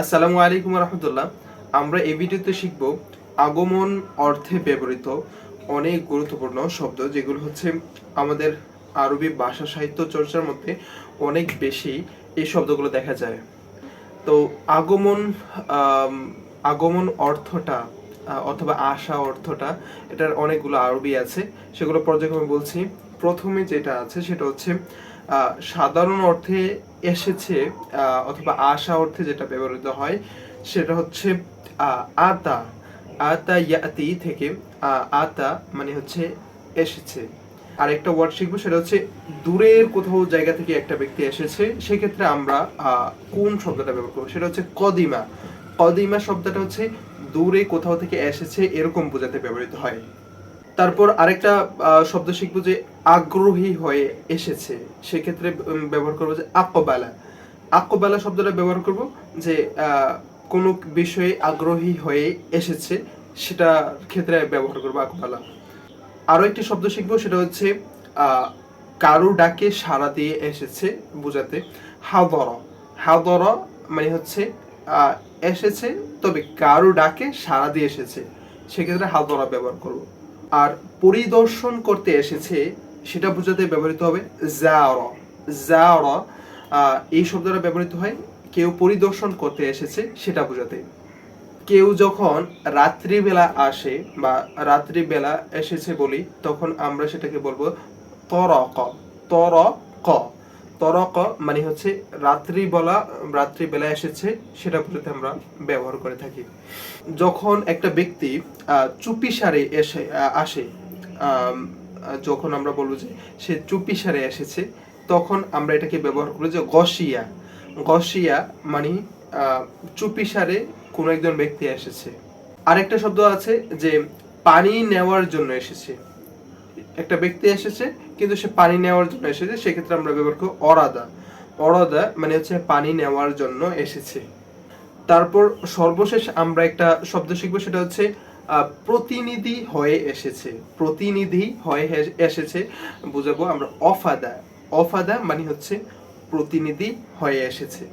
আসসালামু আলাইকুম রহমতুল্লাহ। আমরা এই ভিডিওতে শিখব আগমন অর্থে ব্যবহৃত অনেক গুরুত্বপূর্ণ শব্দ, যেগুলো হচ্ছে আমাদের আরবি ভাষা সাহিত্য চর্চার মধ্যে অনেক বেশি এই শব্দগুলো দেখা যায়। তো আগমন আগমন অর্থটা অথবা আশা অর্থটা, এটার অনেকগুলো আরবি আছে। সেগুলো পর্যায়ক্রমে বলছি। প্রথমে যেটা আছে সেটা হচ্ছে সাধারণ অর্থে এসেছে অথবা আশা অর্থে যেটা ব্যবহৃত হয়, সেটা হচ্ছে আতা। আতা ইয়াতি থেকে আতা মানে হচ্ছে এসেছে। আর একটা ওয়ার্ড শিখব, সেটা হচ্ছে দূরের কোথাও জায়গা থেকে একটা ব্যক্তি এসেছে, সেক্ষেত্রে আমরা কোন শব্দটা ব্যবহার করব? সেটা হচ্ছে কদিমা। কদিমা শব্দটা হচ্ছে দূরে কোথাও থেকে এসেছে, এরকম বোঝাতে ব্যবহৃত হয়। তারপর আরেকটা শব্দ শিখব যে আগ্রহী হয়ে এসেছে। সেক্ষেত্রে ব্যবহার করব যে আকবালা। আকবালা শব্দটা ব্যবহার করব যে কোনো বিষয়ে আগ্রহী হয়ে এসেছে সেটা ক্ষেত্রে ব্যবহার করব আকবালা। আরও একটি শব্দ শিখব, সেটা হচ্ছে কারও ডাকে সাড়া দিয়ে এসেছে বোঝাতে। হাদর। হাদর মানে হচ্ছে এসেছে, তবে কারও ডাকে সাড়া দিয়ে এসেছে। সেক্ষেত্রে হাদরা ব্যবহার করব। আর পরিদর্শন করতে এসেছে, সেটা বোঝাতে ব্যবহৃত হবে এই শব্দটা ব্যবহৃত হয়, কেউ পরিদর্শন করতে এসেছে, সেটা বোঝাতে। কেউ যখন রাত্রিবেলা আসে বা রাত্রিবেলা এসেছে বলি, তখন আমরা সেটাকে বলব তর ক তর তরক। তরক মানে হচ্ছে রাত্রিবেলা রাত্রিবেলা এসেছে, সেটা বলতে আমরা ব্যবহার করে থাকি। যখন একটা ব্যক্তি চুপি সারে এসে আসে যখন আমরা বলব যে সে চুপিসারে এসেছে, তখন আমরা এটাকে ব্যবহার করি যে গসিয়া। গসিয়া মানে চুপি সারে কোনো একজন ব্যক্তি এসেছে। আরেকটা শব্দ আছে যে পানি নেওয়ার জন্য এসেছে। একটা ব্যক্তি এসেছে, কিন্তু সে পানি নেওয়ার জন্য এসেছে, সেক্ষেত্রে আমরা ব্যবহার করি অরাদা। অরাদা মানে হচ্ছে পানি নেওয়ার জন্য এসেছে। তারপর সর্বশেষ আমরা একটা শব্দ শিখব, সেটা হচ্ছে প্রতিনিধি হয়ে এসেছে। প্রতিনিধি হয়ে এসেছে, বুঝাবো আমরা অফাদা। অফাদা মানে হচ্ছে প্রতিনিধি হয়ে এসেছে।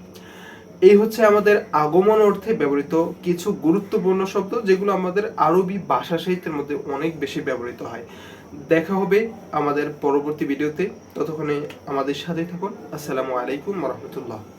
এই হচ্ছে আমাদের আগমন অর্থে ব্যবহৃত কিছু গুরুত্বপূর্ণ শব্দ, যেগুলো আমাদের আরবি ভাষা সাহিত্যের মধ্যে অনেক বেশি ব্যবহৃত হয়। দেখা হবে আমাদের পরবর্তী ভিডিওতে। ততক্ষণে আমাদের সাথে থাকুন। আসসালামু আলাইকুম রহমতুল্লাহ।